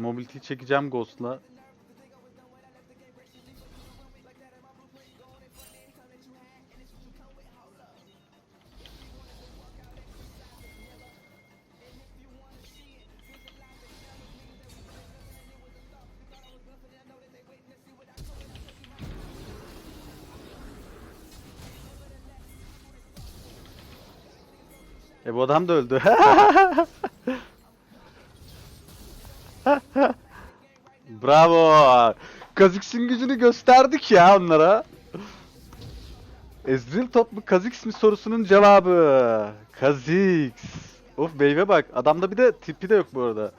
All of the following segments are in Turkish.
Mobility'yi çekeceğim Ghost'la. E bu adam da öldü. Bravo. Kazix'in gücünü gösterdik ya onlara. Ezreal top mu mi sorusunun cevabı. Kha'Zix. Of wave'e bak. Adamda bir de tipi de yok bu arada.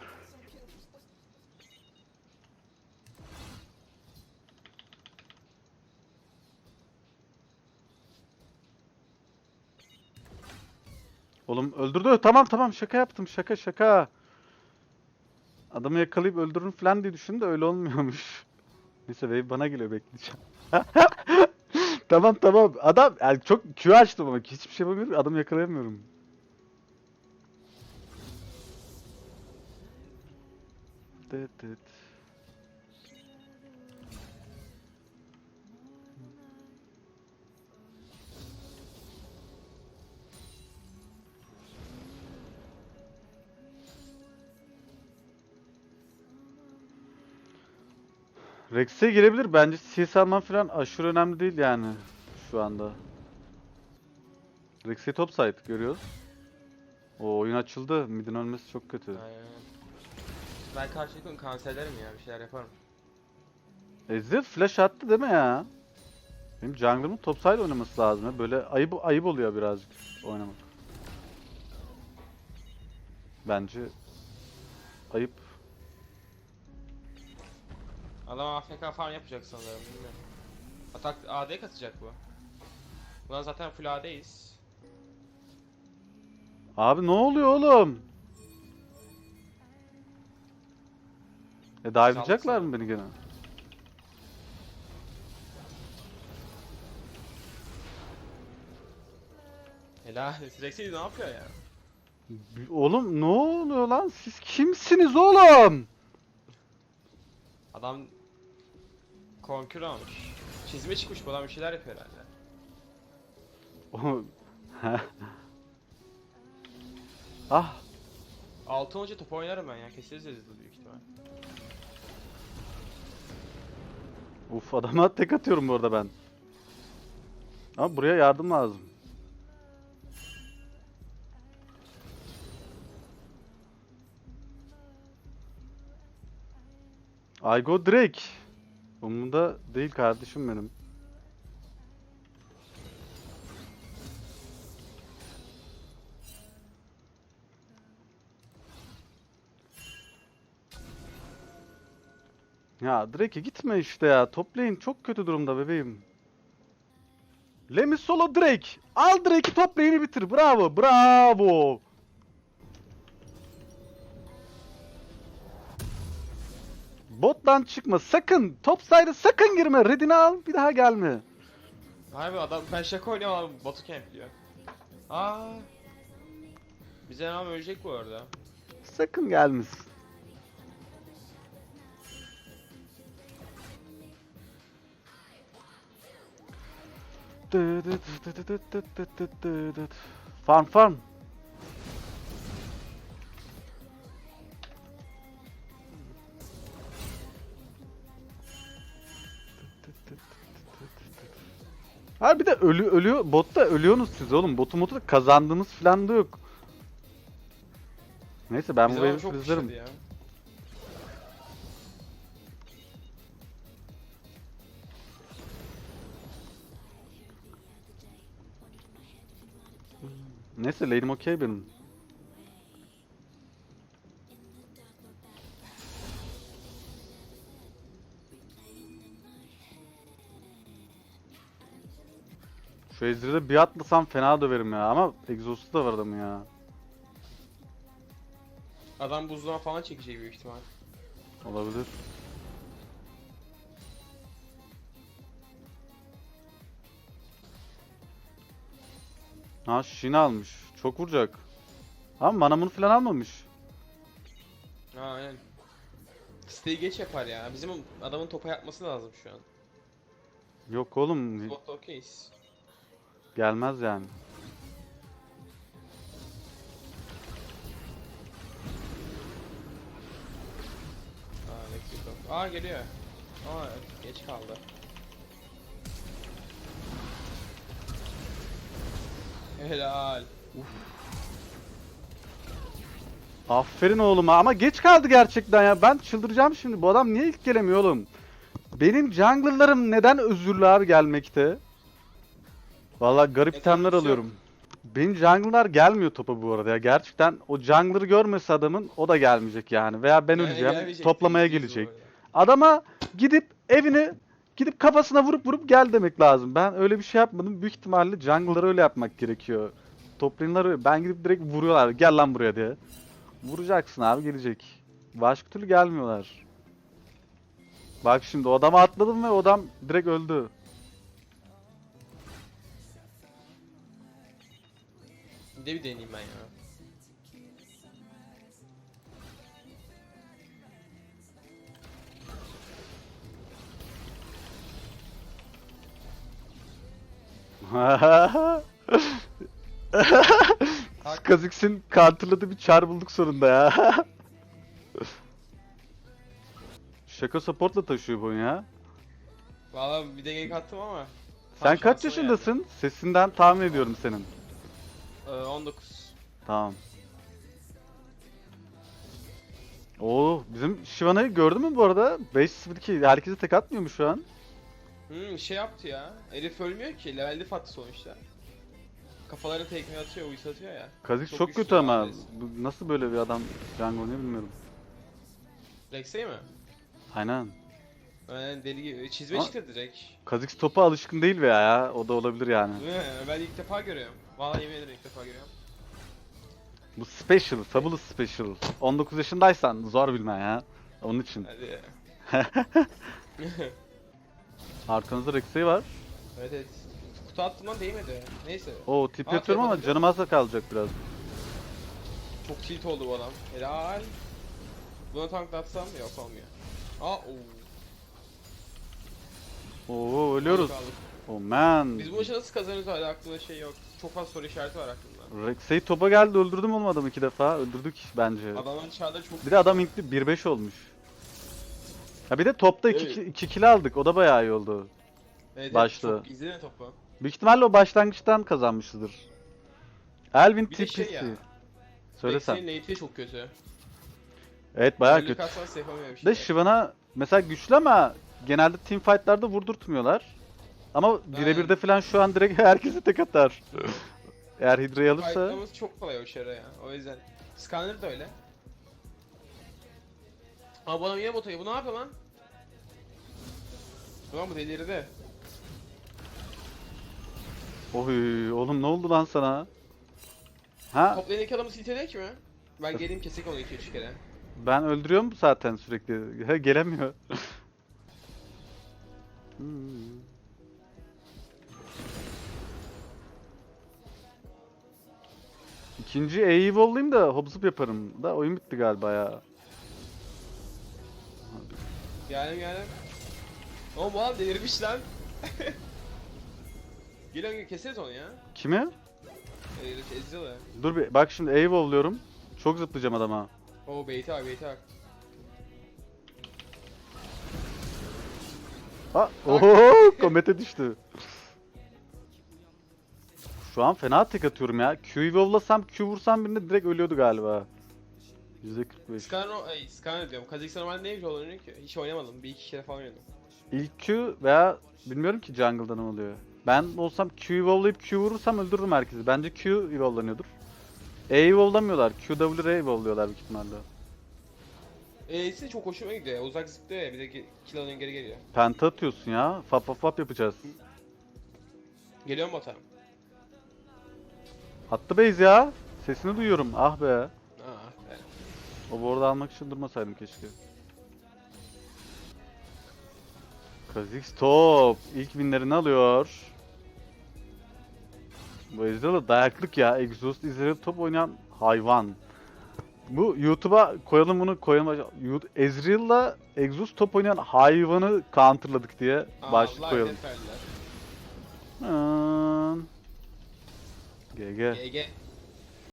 Oğlum öldürdü. Tamam tamam şaka yaptım. Şaka şaka. Adamı yakalayıp öldürürüm falan diye düşündüm de öyle olmuyormuş. Neyse wave bana geliyor bekleyeceğim. tamam tamam. Adam yani çok Q açtım ama hiçbir şey yapamıyorum. Adamı yakalayamıyorum. Dıt dıt. Rex'e girebilir. Bence CS alman falan aşırı önemli değil yani şu anda. Rex'e topside görüyoruz. O oyun açıldı. Mid'in ölmesi çok kötü. Aynen. Ben karşılıklı kanserlerim ya bir şeyler yaparım. Ezreal flash attı değil mi ya? Benim jungle'ımın topside oynaması lazım ya. Böyle ayıp ayıp oluyor birazcık oynamak. Bence ayıp. Adam AFK falan yapacak sanırım bilmiyorum. Atak AD katacak bu. Ulan zaten full AD'yiz. Abi ne oluyor oğlum? E dive'layacaklar mı beni gene? Helal. Rex'i ne yapıyor ya? Oğlum ne oluyor lan? Siz kimsiniz oğlum? Adam konkür olmuş. Çizme çıkmış bu adam bir şeyler yapıyor herhalde. Ah 6 olunca top oynarım ben ya keseriz Ezreal'ı büyük ihtimal. uf adama tek atıyorum bu arada ben. Ama buraya yardım lazım. I go Drake. Umurumda değil kardeşim benim. Ya Drake'e gitme işte ya. Top lane çok kötü durumda bebeğim. Lemi solo Drake. Al Drake'i top lane'i bitir. Bravo, bravo. Bottan çıkma sakın. Top side'a sakın girme. Red'ini al bir daha gelme. Harbi adam ben şaka oynuyorum adam botu campliyor. Aa. Bize adam ölecek bu arada. Sakın gelmesin. Farm farm. Ha bir de ölü ölüyor botta ölüyorsunuz siz oğlum. Botu motu da kazandığımız falan da yok. Neyse ben bu wave'i frizlerim. Neyse lane'im okey benim. Şu Ezreal'e bir atlasam fena döverim ya ama egzosu da var adamın ya. Adam buzluğa falan çekecek büyük ihtimal. Olabilir. Ha Shin almış. Çok vuracak. Ama manamını falan almamış. Ha aynen. Siteyi geç yapar ya. Bizim adamın topa yapması lazım şu an. Yok oğlum Botta okeyiz. Gelmez yani. Aa geliyor. Aa geç kaldı. Helal. Aferin oğluma ama geç kaldı gerçekten ya. Ben çıldıracağım şimdi. Bu adam niye ilk gelemiyor oğlum? Benim jungler'larım neden özürlü abi gelmekte? Vallahi garip itemler alıyorum. Benim jungler'lar gelmiyor topa bu arada ya. Gerçekten o jungler'ı görmese adamın o da gelmeyecek yani. Veya ben Yani öleceğim. gelmeyecek, Toplamaya gelecek. bu. Adama gidip evini gidip kafasına vurup vurup gel demek lazım. Ben öyle bir şey yapmadım. Büyük ihtimalle jungler'ları öyle yapmak gerekiyor. Toplayanlar öyle. Ben gidip direkt vuruyorlar. Gel lan buraya diye. Vuracaksın abi gelecek. Başka türlü gelmiyorlar. Bak şimdi o adama atladım ve o adam direkt öldü. Bir de bir deneyeyim ben ya. Skazix'in counterladığı bir çar bulduk sonunda ya. Şaka supportla taşıyor bu oyun ya. Valla bir de gank attım ama. Sen kaç yaşındasın? Sesinden tahmin ediyorum senin. Ee, 19. Tamam. Oo, bizim Shivana'yı gördün mü bu arada? 5-0-2 herkese tek atmıyor mu şu an? Hmm şey yaptı ya. Herif ölmüyor ki. Level dip attı sonuçta. Kafalarını tekme atıyor, uyus atıyor ya. Kazik Çok çok, kötü ama. Bu nasıl böyle bir adam Django ne bilmiyorum. Rex'e mi? Aynen. Yani deli gibi. Çizme Ama- çıktı direkt. Kazik topa alışkın değil veya ya. O da olabilir yani. Değil mi? Ben ilk defa görüyorum. Vallahi yemin ederim ilk defa görüyorum. Bu special, fabulous special. 19 yaşındaysan zor bilmen ya. Onun için. Hadi. Arkanızda Rexey var. evet evet. Kutu attım lan değmedi. Neyse. Oo tip Aa, yapıyorum ama canım az da kalacak biraz. Çok tilt oldu bu adam. Helal. Buna tank da atsam yok olmuyor. Aa ooo. Oo ölüyoruz. Kaldık. Oh man. Biz bu maçı nasıl kazanırız hala aklımda şey yok. Çok fazla soru işareti var aklımda. Rexey topa geldi öldürdüm oğlum adamı iki defa. Öldürdük bence. Adamların çağda çok... Bir de adam intli 1-5 olmuş. Ha bir de topta 2 Evet. 2 kill aldık. O da bayağı iyi oldu. Evet, başta. Çok izleme topu. Büyük ihtimalle o başlangıçtan kazanmışızdır. Elvin Bir de şey ya. Söyle Rex'in sen. late'i çok kötü. Evet bayağı Öyle kötü. bir şey. De Shyvana mesela güçlü ama genelde team fight'larda vurdurtmuyorlar. Ama birebir de falan şu an direkt herkesi tek atar. Eğer Hydra'yı alırsa Fightlamamız çok kolay o şere ya. O yüzden. Scanner da öyle. Aa bu adam yine botayı. Bu ne yapıyor lan? Ulan bu delirdi. Oy oğlum ne oldu lan sana? Ha Top lane'deki adamı siltelek mi? Ben geleyim kesik onu 2-3 kere. ben öldürüyorum zaten sürekli. Ha, Gelemiyor. Hmm. İkinci E'yi vollayayım da hop zıp yaparım. Da oyun bitti galiba ya. Geldim geldim. Oğlum bu adam delirmiş lan. Gel gel keseriz onu ya. Kimi? Ee, Ezreal'ı. Dur bir bak şimdi E'yi volluyorum. Çok zıplayacağım adama. Oo beyti bak beyti bak. Ha, oho, komete düştü. Şu an fena tek atıyorum ya. Q'yu vollasam, Q vursam birine direkt ölüyordu galiba. %45. Scanner, ay Scanner diyorum. Kazakistan'a ben neymiş oynuyor ki? Hiç oynamadım. Bir iki kere falan oynadım. İlk Q veya bilmiyorum ki jungle'da ne oluyor. Ben olsam Q'yu vollayıp Q vurursam öldürürüm herkesi. Bence Q evollanıyordur. E'yi vollamıyorlar. Q, W, R evolluyorlar büyük ihtimalle. E'si çok hoşuma gidiyor ya. Uzak zıplıyor ya. Bir de kill geri geliyor. Penta atıyorsun ya. Fap fap fap yapacağız. Geliyorum bota. Attı base ya. Sesini duyuyorum. Ah be. Evet. O board'u almak için durmasaydım keşke. Kha'Zix top. İlk winlerini alıyor. Bu Ezreal'a dayaklık ya. Exhaust Ezreal top oynayan hayvan. Bu YouTube'a koyalım bunu koyalım. Ezreal'la Exus top oynayan hayvanı counterladık diye başlık koyalım. Hmm. GG. GG.